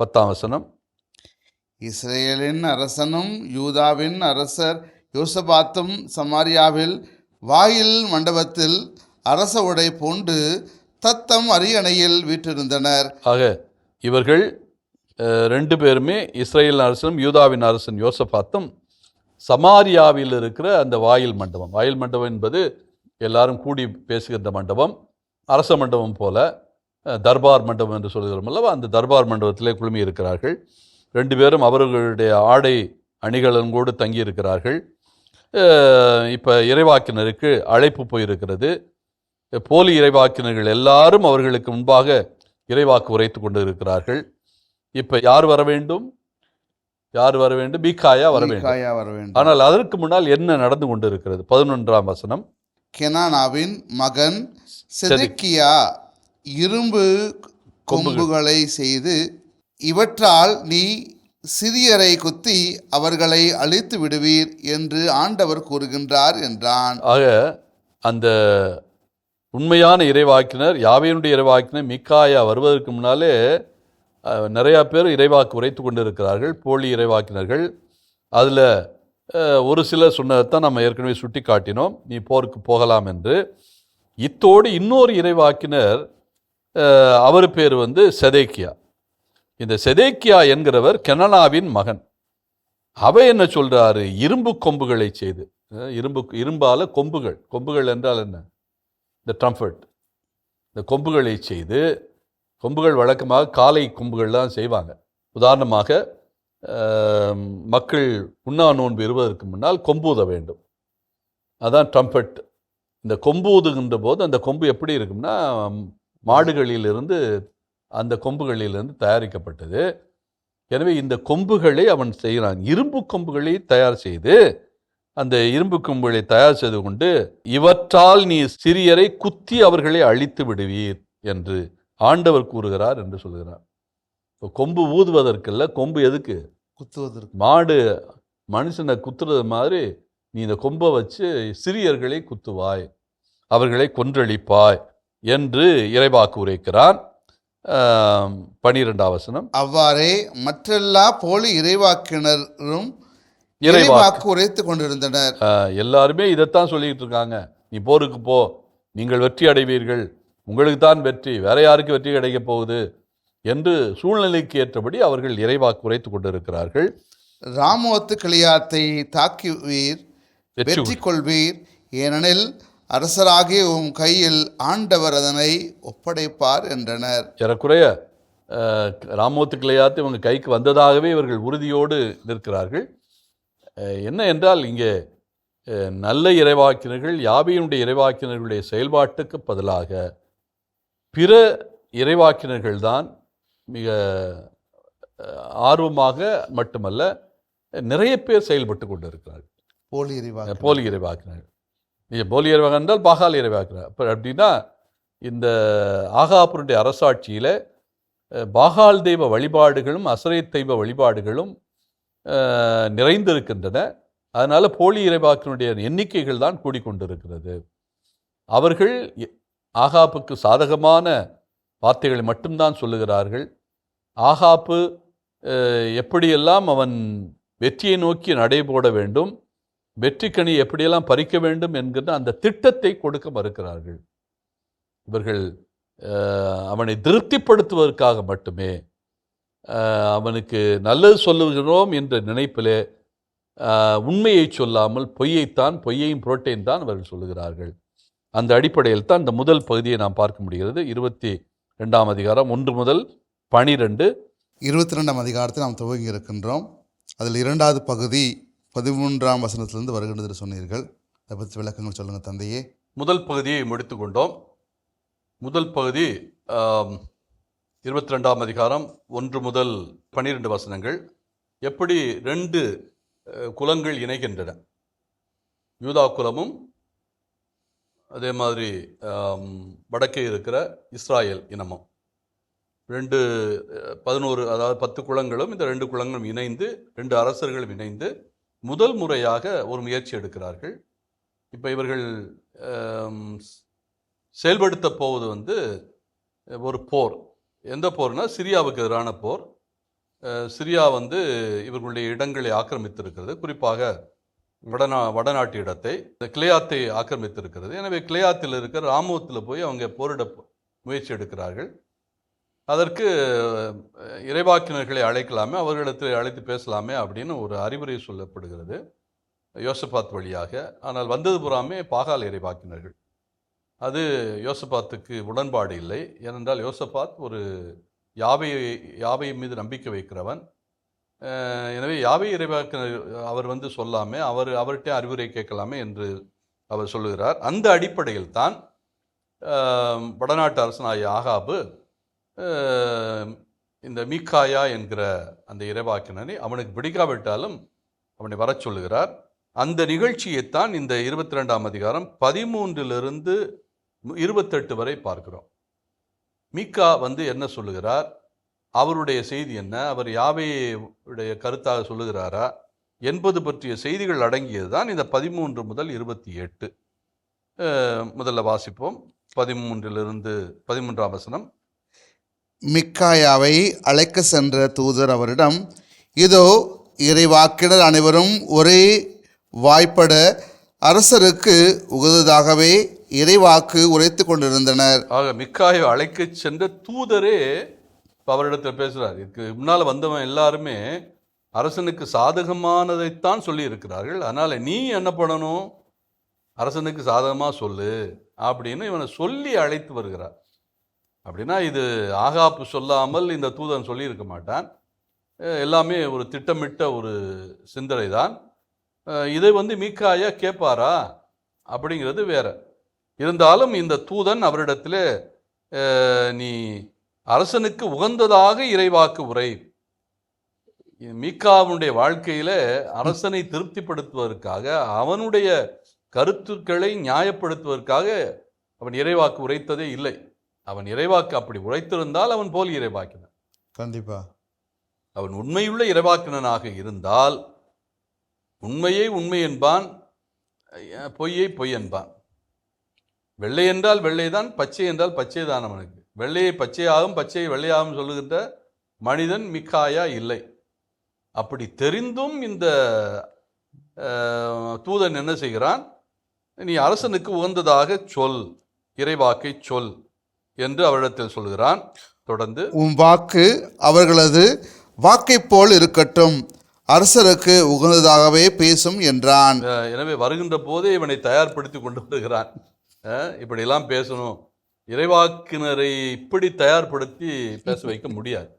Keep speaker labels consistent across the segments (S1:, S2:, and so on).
S1: பத்தாம் வசனம்.
S2: இஸ்ரேலின் அரசனும் யூதாவின் அரசர் யோசபாத்தும் சமாரியாவில் வாயில் மண்டபத்தில் அரச உடை பூண்டு தத்தம் அரியணையில் வீற்றிருந்தனர்.
S1: ஆக இவர்கள் ரெண்டு பேருமே இஸ்ரேல் அரசனும் யூதாவின் அரசன் யோசபாத்தும் சமாரியாவில் இருக்கிற அந்த வாயில் மண்டபம். வாயில் மண்டபம் என்பது எல்லாரும் கூடி பேசுகின்ற மண்டபம் அரச மண்டபம் போல. தர்பார் மண்டபம் என்று சொல்கிறோம் அல்லவா? அந்த தர்பார் மண்டபத்திலே குழுமி இருக்கிறார்கள். ரெண்டு பேரும் அவர்களுடைய ஆடை அணிகளோடு தங்கி இருக்கிறார்கள். இப்போ இறைவாக்கினருக்கு அழைப்பு போயிருக்கிறது. போலி இறைவாக்கினர்கள் எல்லாரும் அவர்களுக்கு முன்பாக இறைவாக்கு உரைத்து கொண்டு இருக்கிறார்கள் இப்போ யார் வர வேண்டும்? யார் வர வேண்டும்? மீகாயா வர வேண்டும். ஆனால் அதற்கு முன்னால் என்ன நடந்து கொண்டு இருக்கிறது பதினொன்றாம் வசனம்.
S2: கெனானாவின் மகன் செதக்கியா? இரும்பு கொம்புகளை. செய்து இவற்றால் நீ சிறியரை குத்தி அவர்களை அழித்து விடுவீர் என்று ஆண்டவர் கூறுகின்றார் என்றான்.
S1: ஆக அந்த உண்மையான இறைவாக்கினர் யாவையினுடைய இறைவாக்கினர் மிக்காயா வருவதற்கு முன்னாலே நிறையா பேர் இறைவாக்கு உரைத்து கொண்டு இருக்கிறார்கள் போலி இறைவாக்கினர்கள். அதில் ஒரு சிலர் சொன்னதைத்தான் நம்ம ஏற்கனவே சுட்டி காட்டினோம் நீ போருக்கு போகலாம் என்று. இத்தோடு இன்னொரு இறைவாக்கினர் அவர் பேர் வந்து செதேக்கியா. இந்த செதேக்கியா என்கிறவர் கெனனாவின் மகன். அவ என்ன சொல்கிறாரு இரும்பு கொம்புகளை செய்து. இரும்பு இரும்பால கொம்புகள். கொம்புகள் என்றால் என்ன? இந்த ட்ரம்ஃபர்ட். இந்த கொம்புகளை செய்து கொம்புகள் வழக்கமாக காலை கொம்புகள்லாம் செய்வாங்க. உதாரணமாக மக்கள் உண்ணா நோன்பு இருவதற்கு முன்னால் கொம்பூத வேண்டும். அதான் ட்ரம்பட் இந்த கொம்பு ஊதுகின்ற போது அந்த கொம்பு எப்படி இருக்கும்னா மாடுகளிலிருந்து அந்த கொம்புகளிலிருந்து தயாரிக்கப்பட்டது. எனவே இந்த கொம்புகளை அவன் செய்கிறான். இரும்பு கொம்புகளை தயார் செய்து அந்த இரும்பு கொம்புகளை தயார் செய்து கொண்டு இவற்றால் நீ சிறியரை குத்தி அவர்களை அழித்து விடுவீர் என்று ஆண்டவர் கூறுகிறார் என்று சொல்கிறார். இப்போ கொம்பு ஊதுவதற்கல்ல கொம்பு எதுக்கு?
S2: குத்துவதற்கு.
S1: மாடு மனுஷனை குத்துறது மாதிரி நீ இந்த கொம்பை வச்சு சிறியர்களை குத்துவாய் அவர்களை கொன்றளிப்பாய். என்று இறைவாக்கு உரைக்கிறான் ஆம், பனிரெண்டாம் வசனம்.
S2: அவ்வாறே மற்றெல்லா போலி இறைவாக்கினரும்
S1: இறைவாக்கு
S2: உரைத்துக் கொண்டிருந்தனர்.
S1: எல்லாருமே இதைத்தான் சொல்லிக்கிட்டு இருக்காங்க. நீ போருக்கு போ. நீங்கள் வெற்றி அடைவீர்கள். உங்களுக்கு தான் வெற்றி. வேற யாருக்கு வெற்றி கிடைக்கப் போகுது? என்று சூழ்நிலைக்கு ஏற்றபடி அவர்கள் இறைவாக்கு உரைத்து கொண்டிருக்கிறார்கள்.
S2: ராமோத்து கிளியாத்தை தாக்குவீர்
S1: வெற்றி
S2: கொள்வீர். ஏனெனில் அரசராகிய உம் கையில் ஆண்டவர் அதனை ஒப்படைப்பார் என்றனர்.
S1: ஏறக்குறைய ராமோத்து கிளையாத்து இவங்க கைக்கு வந்ததாகவே இவர்கள் உறுதியோடு நிற்கிறார்கள். என்ன என்றால் இங்கே நல்ல இறைவாக்கினர்கள் யாவையினுடைய இறைவாக்கினர்களுடைய செயல்பாட்டுக்கு பதிலாக பிற இறைவாக்கினர்கள் தான் மிக ஆர்வமாக மட்டுமல்ல நிறைய பேர் செயல்பட்டு கொண்டு இருக்கிறார்கள்
S2: போலி இறைவாக்கு
S1: போலி இறைவாக்கினர் நீங்கள் போலி இறைவாக என்றால் பாகால் இறைவாக்கினர் அப்போ அப்படின்னா இந்த ஆகாபுருடைய அரசாட்சியில் பாகால் தெய்வ வழிபாடுகளும் அசரை தெய்வ வழிபாடுகளும் நிறைந்திருக்கின்றன. அதனால் போலி இறைவாக்கினுடைய எண்ணிக்கைகள் தான் கூடிக்கொண்டிருக்கிறது. அவர்கள் ஆகாப்புக்கு சாதகமான வார்த்தைகளை மட்டும்தான் சொல்லுகிறார்கள். ஆகாப்பு எப்படியெல்லாம் அவன் வெற்றியை நோக்கி நடைபோட வேண்டும் வெற்றிக்கனி எப்படியெல்லாம் பறிக்க வேண்டும் என்கிற அந்த திட்டத்தை கொடுக்க மறுக்கிறார்கள். இவர்கள் அவனை திருப்திப்படுத்துவதற்காக மட்டுமே அவனுக்கு நல்லது சொல்லுகிறோம் என்ற நினைப்பிலே உண்மையை சொல்லாமல் பொய்யைத்தான் பொய்யையும் புரோட்டேன் தான் அவர்கள் சொல்லுகிறார்கள். அந்த அடிப்படையில் தான் இந்த முதல் பகுதியை நாம் பார்க்க முடிகிறது. இருபத்தி ரெண்டாம் அதிகாரம் ஒன்று முதல் பனிரெண்டு.
S2: இருபத்தி ரெண்டாம் அதிகாரத்தை நாம் துவங்கி இருக்கின்றோம். அதில் இரண்டாவது பகுதி பதிமூன்றாம் வசனத்திலிருந்து வருகின்றது சொன்னீர்கள். அதை பற்றி விளக்கங்கள் சொல்லுங்கள் தந்தையே.
S1: முதல் பகுதியை முடித்துக்கொண்டோம். முதல் பகுதி இருபத்தி ரெண்டாம் அதிகாரம் ஒன்று முதல் பன்னிரெண்டு வசனங்கள். எப்படி ரெண்டு குலங்கள் இணைகின்றன. யூதா குலமும் அதே மாதிரி வடக்கே இருக்கிற இஸ்ராயல் இனமும். ரெண்டு பதினோரு அதாவது பத்து குலங்களும் இந்த ரெண்டு குலங்களும் இணைந்து ரெண்டு அரசர்களும் இணைந்து முதல் முறையாக ஒரு முயற்சி எடுக்கிறார்கள். இப்போ இவர்கள் செயல்படுத்த போவது வந்து ஒரு போர். எந்த போர்னா சிரியாவுக்கு எதிரான போர். சிரியா வந்து இவர்களுடைய இடங்களை ஆக்கிரமித்திருக்கிறது. குறிப்பாக வடநா வடநாட்டு இடத்தை இந்த கிளையாத்தை ஆக்கிரமித்திருக்கிறது. எனவே கிளையாத்தில் இருக்கிற ராமுவத்தில் போய் அவங்க போரிட முயற்சி எடுக்கிறார்கள். அதற்கு இறைவாக்கினர்களை அழைக்கலாமே அவர்களிடத்தில் அழைத்து பேசலாமே அப்படின்னு ஒரு அறிவுரை சொல்லப்படுகிறது யோசபாத் வழியாக. ஆனால் வந்தது புறாமே பாகால் இறைவாக்கினர்கள். அது யோசபாத்துக்கு உடன்பாடு இல்லை. ஏனென்றால் யோசபாத் ஒரு யாவை யாவை மீது நம்பிக்கை வைக்கிறவன். எனவே யாவை இறைவாக்கினர் அவர் வந்து சொல்லாமே அவர் அவர்கிட்ட அறிவுரை கேட்கலாமே என்று அவர் சொல்லுகிறார். அந்த அடிப்படையில் தான் வடநாட்டு அரசனாகிய ஆகாபு இந்த மீக்காயா என்கிற அந்த இறைவாக்கினனை அவனுக்கு பிடிக்காவிட்டாலும் அவனை வரச் சொல்லுகிறார். அந்த நிகழ்ச்சியைத்தான் இந்த இருபத்தி ரெண்டாம் அதிகாரம் பதிமூன்றிலிருந்து இருபத்தெட்டு வரை பார்க்கிறோம். மீக்கா வந்து என்ன சொல்லுகிறார்? அவருடைய செய்தி என்ன? அவர் யாவையுடைய கருத்தாக சொல்லுகிறாரா? என்பது பற்றிய செய்திகள் அடங்கியது தான் இந்த பதிமூன்று முதல் இருபத்தி எட்டு. முதல்ல வாசிப்போம். பதிமூன்றிலிருந்து பதிமூன்றாம் வசனம்.
S2: மிக்காயாவை அழைக்க சென்ற தூதர் அவரிடம் இதோ இறைவாக்கினர் அனைவரும் ஒரே வாய்ப்பட அரசருக்கு உகந்ததாகவே இறைவாக்கு உரைத்து கொண்டிருந்தனர்.
S1: ஆக மிக்காயை அழைக்கச் சென்ற தூதரே அவரிடத்தில் பேசுகிறார் இதுக்கு முன்னால் வந்தவன் எல்லாருமே அரசனுக்கு சாதகமானதைத்தான் சொல்லி இருக்கிறார்கள் அதனால் நீ என்ன பண்ணணும்? அரசனுக்கு சாதகமாக சொல்லு அப்படின்னு இவனை சொல்லி அழைத்து வருகிறார். அப்படின்னா இது ஆகாப்பு சொல்லாமல் இந்த தூதன் சொல்லியிருக்க மாட்டான். எல்லாமே ஒரு திட்டமிட்ட ஒரு சிந்தனை தான் இதை வந்து மீக்காயா கேட்பாரா? அப்படிங்கிறது வேற. இருந்தாலும் இந்த தூதன் அவரிடத்தில் நீ அரசனுக்கு உகந்ததாக இறைவாக்கு உரை. மீக்காவுடைய வாழ்க்கையில் அரசனை திருப்திப்படுத்துவதற்காக அவனுடைய கருத்துக்களை நியாயப்படுத்துவதற்காக அவன் இறைவாக்கு உரைத்ததே இல்லை. அவன் இறைவாக்கு அப்படி உரைத்திருந்தால் அவன் போலி இறைவாக்கினான்.
S2: கண்டிப்பா.
S1: அவன் உண்மையுள்ள இறைவாக்கினனாக இருந்தால் உண்மையை உண்மை என்பான் பொய்யை பொய் என்பான். வெள்ளை என்றால் வெள்ளைதான் பச்சை என்றால் பச்சை தான் அவனுக்கு. வெள்ளையை பச்சையாகும் பச்சையை வெள்ளையாகும் சொல்லுகின்ற மனிதன் மிக்காயா இல்லை. அப்படி தெரிந்தும் இந்த தூதன் என்ன செய்கிறான்? நீ அரசனுக்கு உகந்ததாக சொல் இறைவாக்கை சொல். என்று அவரிடத்தில் சொல்கிறான். தொடர்ந்து
S2: உம் வாக்கு அவர்களது வாக்கைப் போல் இருக்கட்டும். அரசருக்கு உகந்ததாகவே பேசும் என்றான்.
S1: எனவே வருகின்ற போதே இவனை தயார்படுத்தி கொண்டு வருகிறான். இப்படியெல்லாம் பேசணும். இறைவாக்கினரை இப்படி தயார்படுத்தி பேச வைக்க முடியாது.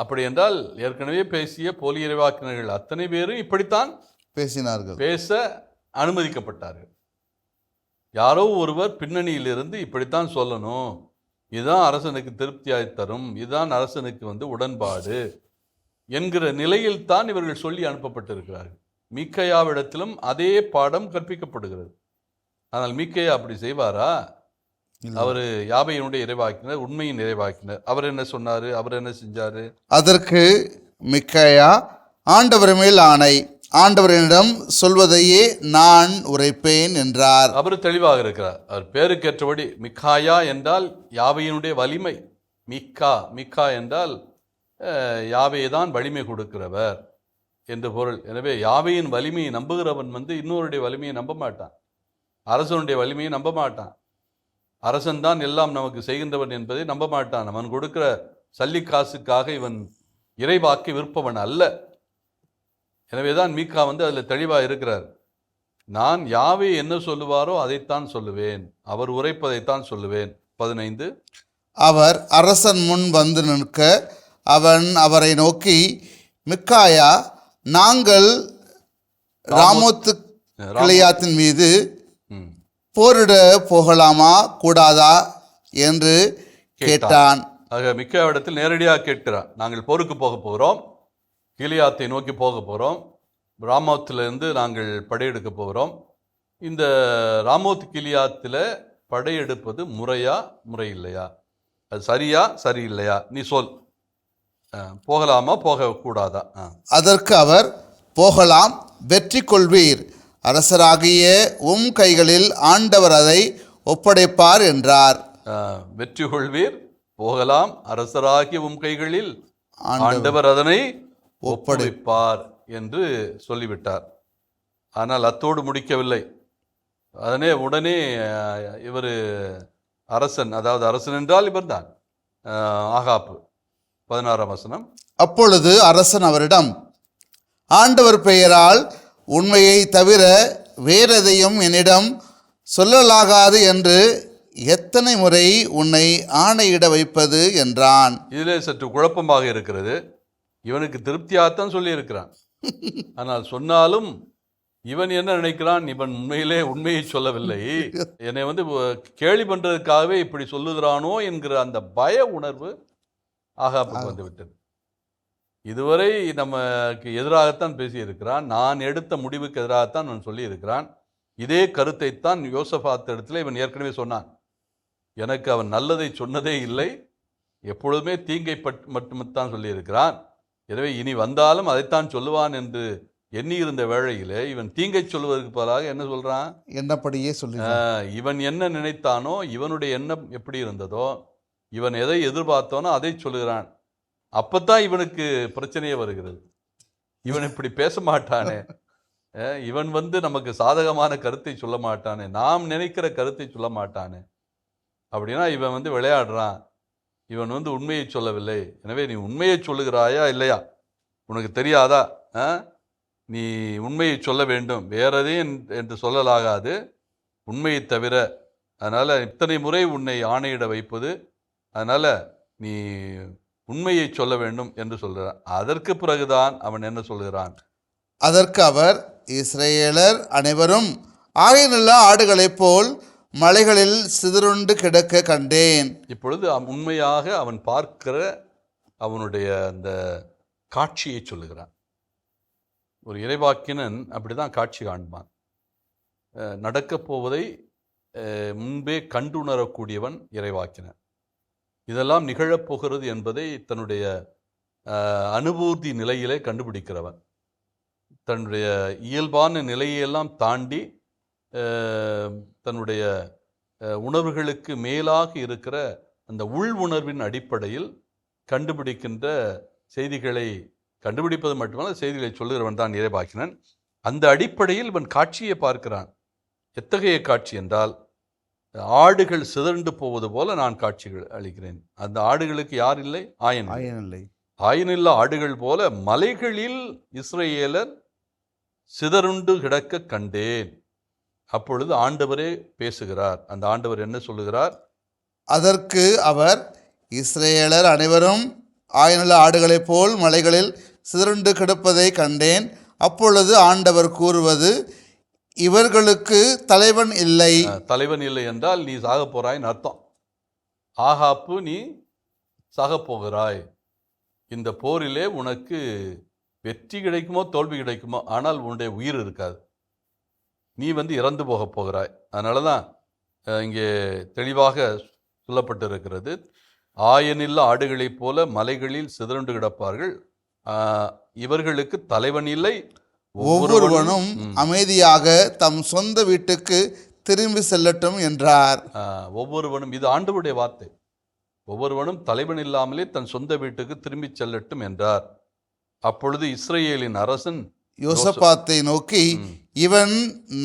S1: அப்படி என்றால் ஏற்கனவே பேசிய போலி இறைவாக்கினர்கள் அத்தனை பேரும் இப்படித்தான்
S2: பேசினார்கள்.
S1: பேச அனுமதிக்கப்பட்டார்கள். யாரோ ஒருவர் பின்னணியிலிருந்து இப்படித்தான் சொல்லணும். இதுதான் அரசனுக்கு திருப்தியாய் தரும். இதுதான் அரசனுக்கு வந்து உடன்பாடு என்கிற நிலையில் தான் இவர்கள் சொல்லி அனுப்பப்பட்டிருக்கிறார்கள். மீக்கையாவிடத்திலும் அதே பாடம் கற்பிக்கப்படுகிறது. ஆனால் மீக்கையா அப்படி செய்வாரா? அவர் யாபையினுடைய இறைவாக்கினர் உண்மையின் இறைவாக்கினர். அவர் என்ன சொன்னாரு? அவர் என்ன செஞ்சாரு?
S2: அதற்கு மிக்கையா ஆண்டவர் மேல் ஆணை. ஆண்டவரிடம் சொல்வதையே நான் உரைப்பேன் என்றார்.
S1: அவர் தெளிவாக இருக்கிறார். அவர் பேருக்கேற்றபடி மிக்காயா என்றால் யாவையினுடைய வலிமை? மிக்கா மிக்கா என்றால் யாவையை தான் வலிமை கொடுக்கிறவர் என்று பொருள். எனவே யாவையின் வலிமையை நம்புகிறவன் வந்து இன்னொருடைய வலிமையை நம்ப மாட்டான். அரசனுடைய வலிமையை நம்ப மாட்டான். அரசன் தான் எல்லாம் நமக்கு செய்கின்றவன் என்பதை நம்ப மாட்டான். அவன் கொடுக்கிற சல்லி காசுக்காக இவன் இறைவாக்கி விற்பவன் அல்ல. எனவேதான் மீகா வந்து அதில் தெளிவாக இருக்கிறார். நான் யாவே என்ன சொல்லுவாரோ அதைத்தான் சொல்லுவேன். அவர் உரைப்பதைத்தான் சொல்லுவேன். பதினைந்து.
S2: அவர் அரசன் முன் வந்து நிற்க அவன் அவரை நோக்கி மிக்காயா நாங்கள் ராமோத்து கிளையாத்தின் மீது போரிட போகலாமா கூடாதா என்று கேட்டான்.
S1: ஆக மிக்க இடத்தில் நேரடியாக கேட்கிறான். நாங்கள் போருக்கு போக போகிறோம். கீலியாத்தை நோக்கி போக போகிறோம் ராமோத்திலிருந்து நாங்கள் படையெடுக்க போகிறோம் இந்த ராமோத் கிலியாத்தில் படையெடுப்பது முறையா முறை இல்லையா? அது சரியா சரியில்லையா நீ சொல். போகலாமா போகக்கூடாதா?
S2: அதற்கு அவர் போகலாம் வெற்றி கொள்வீர். அரசராகிய உம் கைகளில் ஆண்டவர் அதை ஒப்படைப்பார் என்றார்.
S1: வெற்றி கொள்வீர் போகலாம் அரசராகிய உம் கைகளில்
S2: ஆண்டவர்
S1: அதனை ஒப்படைப்பார் என்று சொல்லிவிட்டார். ஆனால் அத்தோடு முடிக்கவில்லை. அதனே உடனே இவர் அரசன் அதாவது அரசன் என்றால் இவர்தான் அஹ், ஆகாப்பு பதினாறாம் வசனம்.
S2: அப்பொழுது அரசன் அவரிடம் ஆண்டவர் பெயரால் உண்மையை தவிர வேறெதையும் என்னிடம் சொல்லலாகாது என்று எத்தனை முறை உன்னை ஆணையிட வைப்பது? என்றான்.
S1: இதிலே சற்று குழப்பமாக இருக்கிறது. இவனுக்கு திருப்தியாகத்தான் சொல்லியிருக்கிறான். ஆனால் சொன்னாலும் இவன் என்ன நினைக்கிறான்? இவன் உண்மையிலே உண்மையை சொல்லவில்லை. என்னை வந்து கேலி பண்றதுக்காகவே இப்படி சொல்லுகிறானோ என்கிற அந்த பய உணர்வு ஆகாப்புக்கு வந்து விட்டது இதுவரை நமக்கு எதிராகத்தான் பேசியிருக்கிறான். நான் எடுத்த முடிவுக்கு எதிராகத்தான் அவன் சொல்லியிருக்கிறான். இதே கருத்தைத்தான் யோசபாத் இடத்துல இவன் ஏற்கனவே சொன்னான். எனக்கு அவன் நல்லதை சொன்னதே இல்லை. எப்பொழுதுமே தீங்கை பட் மட்டும்தான் சொல்லியிருக்கிறான். எனவே இனி வந்தாலும் அதைத்தான் சொல்லுவான் என்று எண்ணியிருந்த வேளையிலே இவன் தீங்கை சொல்வதற்கு பதிலாக என்ன சொல்றான்?
S2: என்னப்படியே சொல்லி
S1: இவன் என்ன நினைத்தானோ இவனுடைய எண்ணம் எப்படி இருந்ததோ இவன் எதை எதிர்பார்த்தானோ அதை சொல்லுகிறான். அப்பத்தான் இவனுக்கு பிரச்சனையே வருகிறது. இவன் இப்படி பேச மாட்டானே. இவன் வந்து நமக்கு சாதகமான கருத்தை சொல்ல மாட்டானே. நாம் நினைக்கிற கருத்தை சொல்ல மாட்டானே. அப்படின்னா இவன் வந்து விளையாடுறான். இவன் வந்து உண்மையை சொல்லவில்லை. எனவே நீ உண்மையை சொல்லுகிறாயா இல்லையா? உனக்கு தெரியாதா? ஆ? நீ உண்மையை சொல்ல வேண்டும். வேற எதையும் என்று சொல்லலாகாது. உண்மையை தவிர. அதனால் இத்தனை முறை உன்னை ஆணையிட வைப்பது. அதனால் நீ உண்மையை சொல்ல வேண்டும் என்று சொல்கிறான். அதற்கு பிறகுதான் அவன் என்ன சொல்கிறான்?
S2: அதற்கு அவர் இஸ்ரேலர் அனைவரும் ஆயனுள்ள ஆடுகளைப் போல் மலைகளில் சிதறுண்டு கிடக்க கண்டேன்.
S1: இப்பொழுது உண்மையாக அவன் பார்க்கிற அவனுடைய அந்த காட்சியை சொல்லுகிறான். ஒரு இறைவாக்கினன் அப்படிதான் காட்சி காண்பான். நடக்கப் போவதை முன்பே கண்டுணரக்கூடியவன் இறைவாக்கினன். இதெல்லாம் நிகழப்போகிறது என்பதை தன்னுடைய அனுபூதி நிலையிலே கண்டுபிடிக்கிறவன். தன்னுடைய இயல்பான நிலையெல்லாம் தாண்டி தன்னுடைய உணர்வுகளுக்கு மேலாக இருக்கிற அந்த உள் உணர்வின் அடிப்படையில் கண்டுபிடிக்கின்ற செய்திகளை கண்டுபிடிப்பது மட்டுமல்ல செய்திகளை சொல்லுகிறவன் தான் இறைவாக்கினன். அந்த அடிப்படையில் இவன் காட்சியை பார்க்கிறான். எத்தகைய காட்சி என்றால் ஆடுகள் சிதறண்டு போவது போல நான் காட்சிகள் அளிக்கிறேன். அந்த ஆடுகளுக்கு யார் இல்லை? ஆயன்
S2: ஆயனில்லை
S1: ஆயனில்ல ஆடுகள் போல மலைகளில் இஸ்ரேலர் சிதறுண்டு கிடக்க கண்டேன். அப்பொழுது ஆண்டவரே பேசுகிறார். அந்த ஆண்டவர் என்ன சொல்லுகிறார்?
S2: அதற்கு அவர் இஸ்ரேலர் அனைவரும் ஆயனுள்ள ஆடுகளைப் போல் மலைகளில் சிதறுண்டு கிடப்பதை கண்டேன். அப்பொழுது ஆண்டவர் கூறுவது இவர்களுக்கு தலைவன் இல்லை.
S1: தலைவன் இல்லை என்றால் நீ சாக போறாய்ன்னு அர்த்தம். ஆகாப்பு நீ சாகப் போகிறாய். இந்த போரிலே உனக்கு வெற்றி கிடைக்குமோ தோல்வி கிடைக்குமோ ஆனால் உன்னுடைய உயிர் இருக்காது. நீ வந்து இறந்து போகப் போகிறாய். அதனால தான் இங்கே தெளிவாக சொல்லப்பட்டிருக்கிறது ஆயனில்ல ஆடுகளைப் போல மலைகளில் சிதறுண்டு கிடப்பார்கள். இவர்களுக்கு தலைவன் இல்லை
S2: ஒவ்வொருவனும். அமைதியாக தம் சொந்த வீட்டுக்கு திரும்பி செல்லட்டும் என்றார்.
S1: ஒவ்வொருவனும் இது ஆண்டவருடைய வார்த்தை. ஒவ்வொருவனும் தலைவன் இல்லாமலே தன் சொந்த வீட்டுக்கு திரும்பிச் செல்லட்டும் என்றார். அப்பொழுது இஸ்ரேலின் அரசன்
S2: யோசபாத்தை நோக்கி. இவன்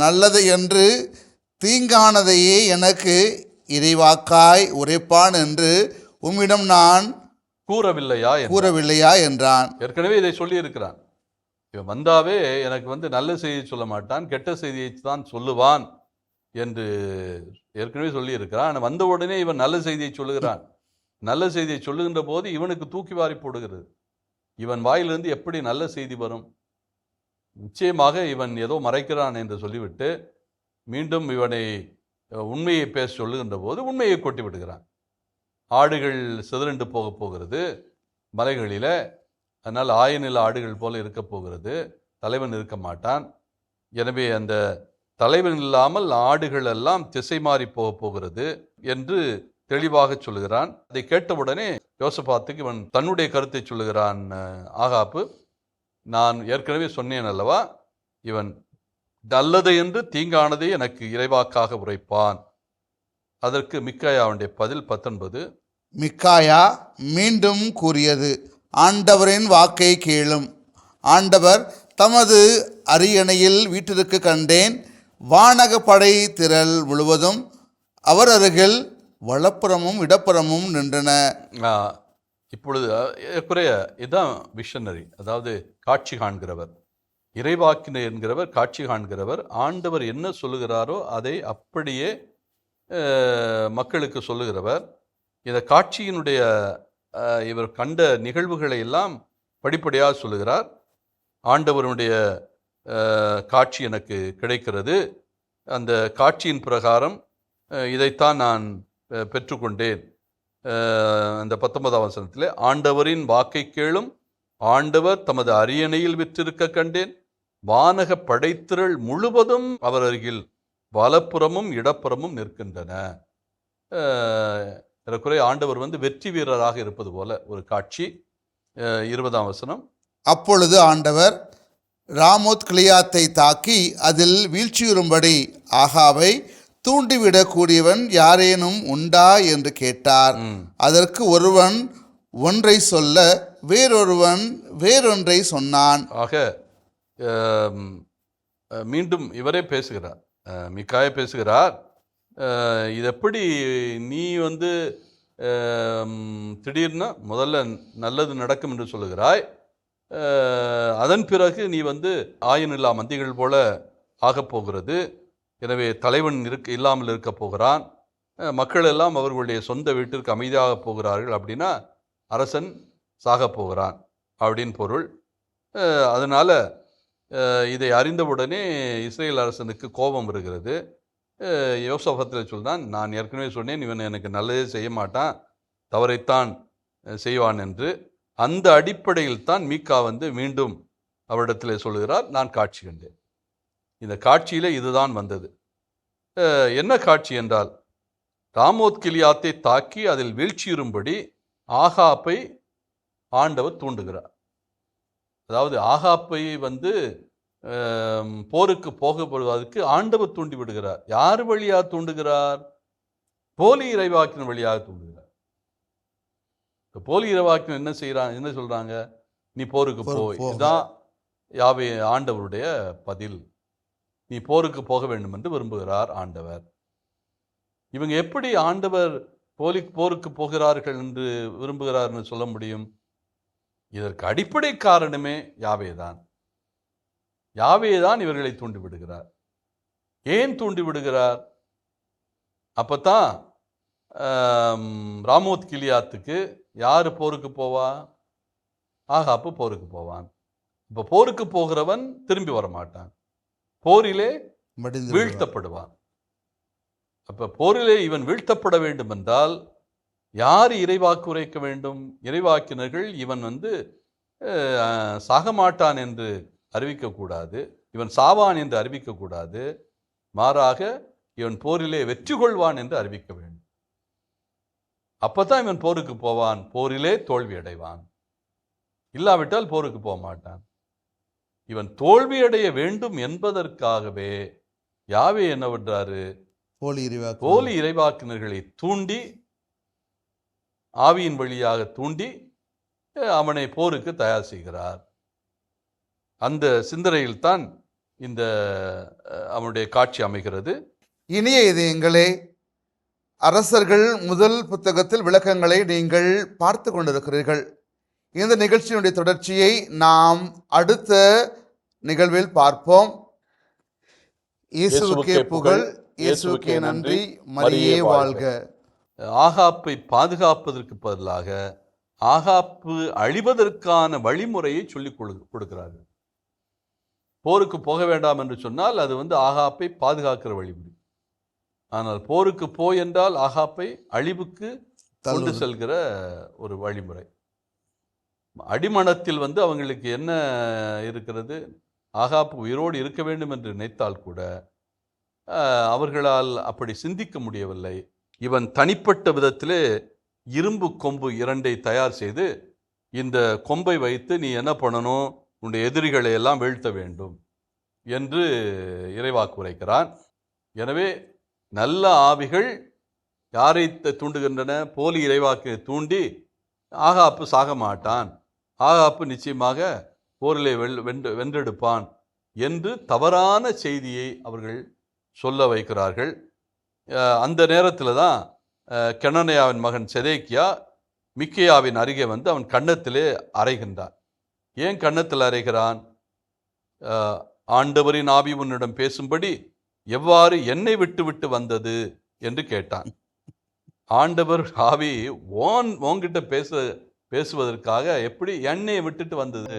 S2: நல்லது என்று தீங்கானதையே எனக்கு இறைவாக்காய் உரைப்பான் என்று உம்மிடம் நான்
S1: கூறவில்லையா
S2: கூறவில்லையா என்றான்.
S1: ஏற்கனவே இதை சொல்லி இருக்கிறான் இவன் வந்தாவே எனக்கு வந்து நல்ல செய்தியை சொல்ல மாட்டான் கெட்ட செய்தியை தான் சொல்லுவான் என்று ஏற்கனவே சொல்லி இருக்கிறான் ஆனா வந்த உடனே இவன் நல்ல செய்தியை சொல்லுகிறான். நல்ல செய்தியை சொல்லுகின்ற போது இவனுக்கு தூக்கி வாரி போடுகிறது. இவன் வாயிலிருந்து எப்படி நல்ல செய்தி வரும்? நிச்சயமாக இவன் ஏதோ மறைக்கிறான் என்று சொல்லிவிட்டு மீண்டும் இவனை உண்மையை பேச சொல்லுகின்ற போது உண்மையை கொட்டி விடுகிறான். ஆடுகள் சிதறண்டு போக போகிறது. மலைகளில் அதனால் ஆயநில ஆடுகள் போல இருக்க போகிறது. தலைவன் இருக்க மாட்டான். எனவே அந்த தலைவன் இல்லாமல் ஆடுகள் எல்லாம் திசை மாறி போக போகிறது என்று தெளிவாக சொல்லுகிறான். அதை கேட்டவுடனே யோசபாத்துக்கு இவன் தன்னுடைய கருத்தை சொல்லுகிறான் ஆகாப்பு. நான் ஏற்கனவே சொன்னேன் அல்லவா? இவன் நல்லது என்று தீங்கானதை எனக்கு இறைவாக்காக உரைப்பான். அதற்கு மிக்காயாவுடைய பதில் பத்தொன்பது.
S2: மிக்காயா மீண்டும் கூறியது ஆண்டவரின் வாக்கை கேளும். ஆண்டவர் தமது அரியணையில் வீட்டிற்கு கண்டேன் வானக படை திரள் முழுவதும் அவர் அருகில் வலப்புறமும் இடப்புறமும் நின்றன.
S1: இப்பொழுது ஏறக்குறைய இதுதான் விஷனரி அதாவது காட்சி காண்கிறவர். இறைவாக்கினர் என்கிறவர் காட்சி காண்கிறவர். ஆண்டவர் என்ன சொல்லுகிறாரோ அதை அப்படியே மக்களுக்கு சொல்லுகிறவர். இந்த காட்சியினுடைய இவர் கண்ட நிகழ்வுகளை எல்லாம் படிப்படியாக சொல்லுகிறார். ஆண்டவருடைய காட்சி எனக்கு கிடைக்கிறது. அந்த காட்சியின் பிரகாரம் இதைத்தான் நான் பெற்றுக்கொண்டேன். அந்த பத்தொன்பதாம் வசனத்தில் ஆண்டவரின் வாக்கை கேளும் ஆண்டவர் தமது அரியணையில் விற்றிருக்க கண்டேன். வானக படைத்திரள் முழுவதும் அவர் அருகில் வலப்புறமும் இடப்புறமும் நிற்கின்றன. அஹ், ஏறக்குறைய ஆண்டவர் வந்து வெற்றி வீரராக இருப்பது போல ஒரு காட்சி. இருபதாம் வசனம்.
S2: அப்பொழுது ஆண்டவர் ராமோத் கிளியாத்தை தாக்கி அதில் வீழ்ச்சியுறும்படி ஆகாவை தூண்டிவிடக்கூடியவன் யாரேனும் உண்டா என்று கேட்டார். அதற்கு ஒருவன் ஒன்றை சொல்ல வேறொருவன் வேறொன்றை சொன்னான்.
S1: ஆக மீண்டும் இவரே பேசுகிறார். மிக்காய பேசுகிறார். இது எப்படி நீ வந்து திடீர்னு முதல்ல நல்லது நடக்கும் என்று சொல்லுகிறாய். அதன் பிறகு நீ வந்து ஆயனில்லா மந்திகள் போல ஆகப் போகிறது. எனவே தலைவன் இருக்க இல்லாமல் இருக்க போகிறான். மக்கள் எல்லாம் அவர்களுடைய சொந்த வீட்டிற்கு அமைதியாக போகிறார்கள் அப்படின்னா அரசன் சாகப் போகிறான் அப்படின்னு பொருள். அதனால் இதை அறிந்தவுடனே இஸ்ரேல் அரசனுக்கு கோபம் வருகிறது. யோசபத்தில் சொல்கிறான் நான் ஏற்கனவே சொன்னேன் இவன் எனக்கு நல்லதே செய்ய மாட்டான் தவறைத்தான் செய்வான் என்று. அந்த அடிப்படையில் தான் மீக்கா வந்து மீண்டும் அவரிடத்தில் சொல்லுகிறார் நான் காட்சி கண்டேன். இந்த காட்சியில் இதுதான் வந்தது. என்ன காட்சி என்றால் ராமோத் கிளியாத்தை தாக்கி அதில் வீழ்ச்சியுறும்படி ஆகாப்பை ஆண்டவர் தூண்டுகிறார். அதாவது ஆகாப்பை வந்து போருக்கு போகப்படுவதற்கு ஆண்டவர் தூண்டி விடுகிறார். யார் வழியாக தூண்டுகிறார்? போலி இறைவாக்கின் வழியாக தூண்டுகிறார். இப்ப போலி இறைவாக்கின் என்ன செய்றாங்க என்ன சொல்றாங்க? நீ போருக்கு போய். இதுதான் யாவே ஆண்டவருடைய பதில். நீ போருக்கு போக வேண்டும் என்று விரும்புகிறார் ஆண்டவர். இவங்க எப்படி ஆண்டவர் போலி போருக்கு போகிறார்கள் என்று விரும்புகிறார்னு சொல்ல முடியும். இதற்கு அடிப்படை காரணமே யாவேதான். யாவேதான் இவர்களை தூண்டி விடுகிறார். ஏன் தூண்டி விடுகிறார்? அப்பதான் ஆம், ராமோத் கிலியாத்துக்கு யார் போருக்கு போவா? ஆகாப்பு போருக்கு போவான். இப்போ போருக்கு போகிறவன் திரும்பி வர மாட்டான் போரிலே. வீழ்த்தப்படுவான். அப்போ போரிலே இவன் வீழ்த்தப்பட வேண்டும் என்றால் யார் இறைவாக்கு உரைக்க வேண்டும்? இறைவாக்கினர்கள் இவன் வந்து சாகமாட்டான் என்று அறிவிக்கக்கூடாது இவன் சாவான் என்று அறிவிக்கக்கூடாது மாறாக இவன் போரிலே வெற்றி கொள்வான் என்று அறிவிக்க வேண்டும். அப்பதான் இவன் போருக்கு போவான். போரிலே தோல்வி அடைவான். இல்லாவிட்டால் போருக்கு போக மாட்டான். இவன் தோல்வி அடைய வேண்டும் என்பதற்காகவே யாவே என்ன பண்ணுறாரு
S2: போலி இறைவாக்கு
S1: போலி இறைவாக்கினர்களை தூண்டி ஆவியின் வழியாக தூண்டி அவனை போருக்கு தயார் செய்கிறார். அந்த சிந்தனையில்தான் இந்த அவனுடைய காட்சி அமைகிறது.
S2: இனிய இதயங்களே அரசர்கள் முதல் புத்தகத்தில் விளக்கங்களை நீங்கள் பார்த்து கொண்டிருக்கிறீர்கள். இந்த நிகழ்ச்சியினுடைய தொடர்ச்சியை நாம் அடுத்த நிகழ்வில் பார்ப்போம். இயேசுவுக்கே புகழ். இயேசுவுக்கே நன்றி. மரியே வாழ்க.
S1: ஆகாப்பை பாதுகாப்பதற்கு பதிலாக ஆகாப்பு அழிவதற்கான வழிமுறையை சொல்லிக் கொடு கொடுக்கிறார்கள். போருக்கு போக வேண்டாம் என்று சொன்னால் அது வந்து ஆகாப்பை பாதுகாக்கிற வழிமுறை. ஆனால் போருக்கு போ என்றால் ஆகாப்பை அழிவுக்கு கொண்டு. செல்கிற ஒரு வழிமுறை. அடிமனத்தில் வந்து அவங்களுக்கு என்ன இருக்கிறது? ஆகாப்பு உயிரோடு இருக்க வேண்டும் என்று நினைத்தால் கூட அவர்களால் அப்படி சிந்திக்க முடியவில்லை. இவன் தனிப்பட்ட விதத்திலே இரும்பு கொம்பு இரண்டை தயார் செய்து இந்த கொம்பை வைத்து நீ என்ன பண்ணணும்? உன்னுடைய எதிரிகளை எல்லாம் வீழ்த்த வேண்டும் என்று இறைவாக்கு உரைக்கிறான். எனவே நல்ல ஆவிகள் யாரை தூண்டுகின்றன? போலி இறைவாக்கு தூண்டி ஆகாப்பு சாக மாட்டான். ஆகாப்பு நிச்சயமாக போரிலே வெல் வென்று வென்றெடுப்பான் என்று தவறான செய்தியை அவர்கள் சொல்ல வைக்கிறார்கள். அந்த நேரத்தில் தான் கெனனையாவின் மகன் செதேக்கியா மிக்கையாவின் அருகே வந்து அவன் கன்னத்திலே அறைகின்றான். ஏன் கன்னத்தில் அறைகிறான்? ஆண்டவரின் ஆவி உன்னிடம் பேசும்படி எவ்வாறு என்னை விட்டு விட்டு வந்தது? என்று கேட்டான். ஆண்டவர் ஆவி ஓன் உன்கிட்ட பேச பேசுவதற்காக எப்படி என்னை விட்டுட்டு வந்தது?